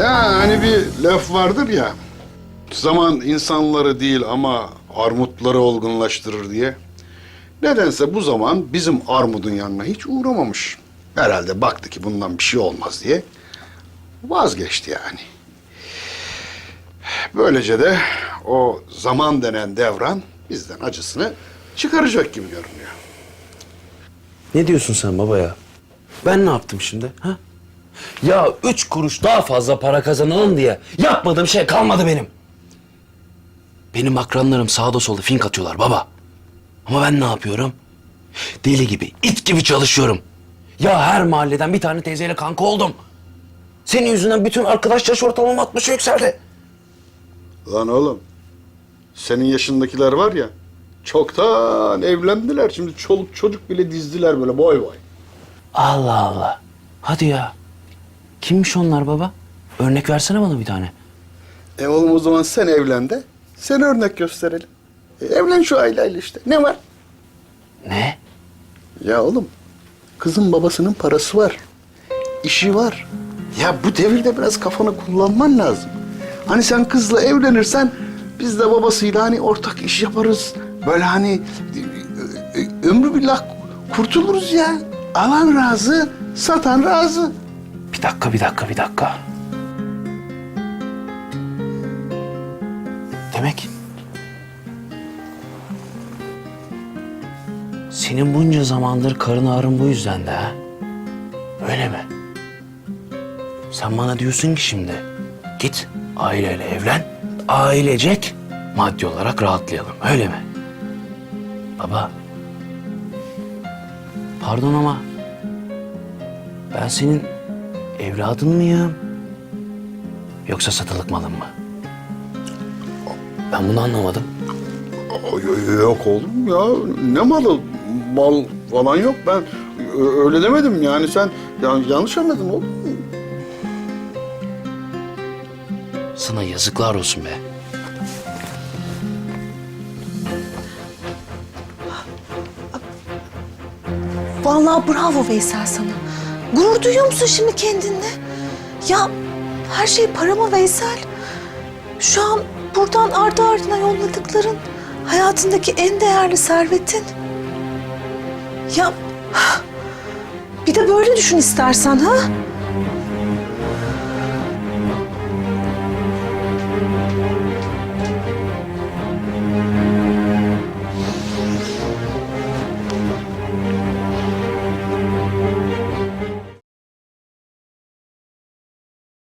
Ya hani bir laf vardır ya. Zaman insanları değil ama armutları olgunlaştırır diye. Nedense bu zaman bizim armudun yanına hiç uğramamış. Herhalde baktı ki bundan bir şey olmaz diye vazgeçti yani. Böylece de o zaman denen devran bizden acısını çıkaracak gibi görünüyor. Ne diyorsun sen baba ya? Ben ne yaptım şimdi? Ha? Ya üç kuruş daha fazla para kazanalım diye yapmadığım şey kalmadı benim. Benim akranlarım sağda solda fink atıyorlar baba. Ama ben ne yapıyorum? Deli gibi, it gibi çalışıyorum. Ya her mahalleden bir tane teyzeyle kanka oldum. Senin yüzünden bütün arkadaş yaş ortalamam 60'a yükseldi. Lan oğlum, senin yaşındakiler var ya, çoktan evlendiler. Şimdi çoluk çocuk bile dizdiler böyle boy boy. Allah Allah. Hadi ya. Kimmiş onlar baba? Örnek versene bana bir tane. E oğlum o zaman sen evlen de, sen örnek gösterelim. E, evlen şu aileyle işte, ne var? Ne? Ya oğlum, kızın babasının parası var, işi var. Ya bu devirde biraz kafanı kullanman lazım. Hani sen kızla evlenirsen, biz de babasıyla hani ortak iş yaparız. Böyle hani ö- ö- ömrü billah kurtuluruz ya. Alan razı, satan razı. Bir dakika, bir dakika, bir dakika. Demek... Senin bunca zamandır karın ağrın bu yüzden de ha? Öyle mi? Sen bana diyorsun ki şimdi, git aileyle evlen, ailecek maddi olarak rahatlayalım, öyle mi? Baba, pardon ama ben senin evladın mıyım? Yoksa satılık malın mı? Ben bunu anlamadım. Ay, Yok oğlum ya, ne malı? Mal falan yok. Ben öyle demedim yani sen yan- yanlış anladın oğlum. Sana yazıklar olsun be. Vallahi bravo Veysel sana. Gurur duyuyor musun şimdi kendinle? Ya her şey para mı Veysel? Şu an buradan ardı ardına yolladıkların hayatındaki en değerli servetin. Ya bir de böyle düşün istersen ha?